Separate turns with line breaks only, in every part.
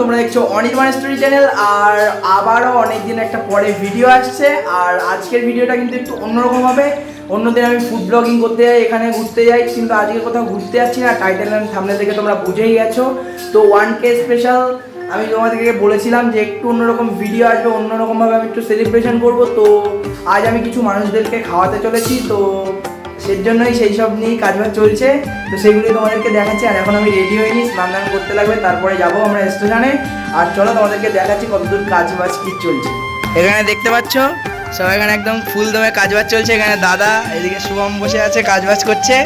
তোমরা দেখছ Anirban story channel, আর আবারও অনেকদিন একটা পরে ভিডিও আসছে, আর আজকের ভিডিওটা কিন্তু একটু অন্যরকম হবে। অন্যদিন আমি ফুড ব্লগিং করতে যাই, এখানে ঘুরতে যাই, কিন্তু আজকে কোথাও ঘুরতে যাচ্ছি না টাইটেল অ্যান্ড সামনে থেকে তোমরা বুঝেই গেছো। তো ওয়ান কে স্পেশাল আমি তোমাদেরকে বলেছিলাম যে একটু অন্যরকম ভিডিও আসবে, অন্যরকমভাবে আমি একটু সেলিব্রেশন করব। তো আজ আমি কিছু মানুষদেরকে খাওয়াতে চলেছি, তো সেই জন্যই সেই সব নিয়েই কাজবাজ চলছে। তো সেগুলি তোমাদেরকে দেখাচ্ছি, আর এখন আমি রেডি হইনি স্নান দান করতে লাগবে, তারপরে যাব আমরা স্টেশনে। আর চলো তোমাদেরকে দেখাচ্ছি কতদূর কাজবাজ কি চলছে। এখানে দেখতে পাচ্ছ, সবাই এখানে একদম ফুল দমে কাজবাজ চলছে। এখানে দাদা, এদিকে শুভম বসে আছে, কাজবাজ করছে।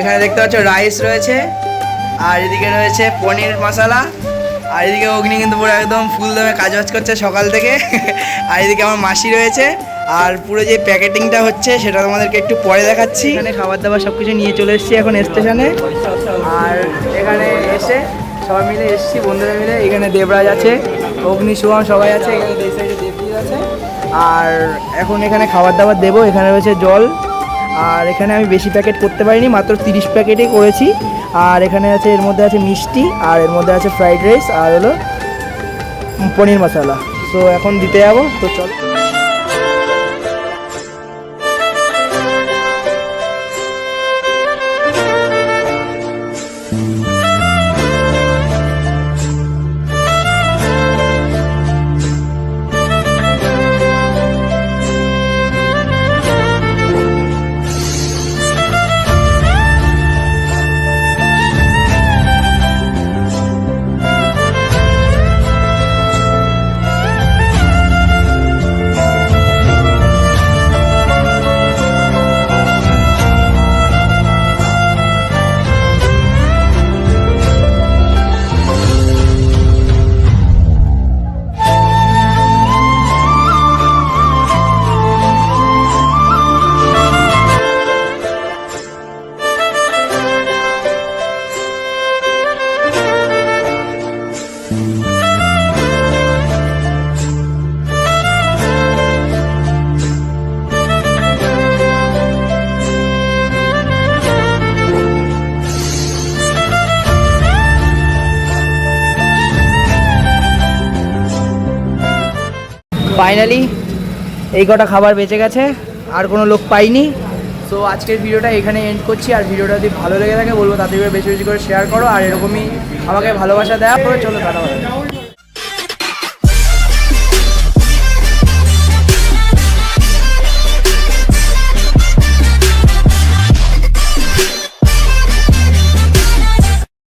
এখানে দেখতে পাচ্ছ রাইস রয়েছে, আর এদিকে রয়েছে পনির মশলা। আর এদিকে অগ্নি কিন্তু পুরো একদম ফুল দমে কাজবাজ করছে সকাল থেকে। আর এদিকে আমার মাসি রয়েছে। আর পুরো যে প্যাকেটিংটা হচ্ছে, সেটা তোমাদেরকে একটু পরে দেখাচ্ছি। এখানে খাবার দাবার সব কিছু নিয়ে চলে এসেছি এখন স্টেশনে। আর এখানে এসে সবাই মিলে এসেছি, বন্ধুরা মিলে। এখানে দেবরাজ আছে অগ্নি শুভম সবাই আছে, এখানে সাইডে দেবজিৎ আছে। আর এখন এখানে খাবার দাবার দেবো, এখানে রয়েছে জল। আর এখানে আমি বেশি প্যাকেট করতে পারিনি, মাত্র তিরিশ প্যাকেটই করেছি। আর এখানে আছে, এর মধ্যে আছে মিষ্টি, আর এর মধ্যে আছে ফ্রাইড রাইস, আর হলো পনির মশলা। তো এখন দিতে যাব, তো চলো। ফাইনালি এই কটা খাবার বেঁচে গেছে, আর কোনো লোক পাইনি। সো আজকের ভিডিওটা এখানে এন্ড করছি। আর ভিডিওটা যদি ভালো লেগে থাকে, বলব তাদের বেশি বেশি করে শেয়ার করো। আর এরকমই আমাকে ভালোবাসা দেওয়া করে চলো, টাটা।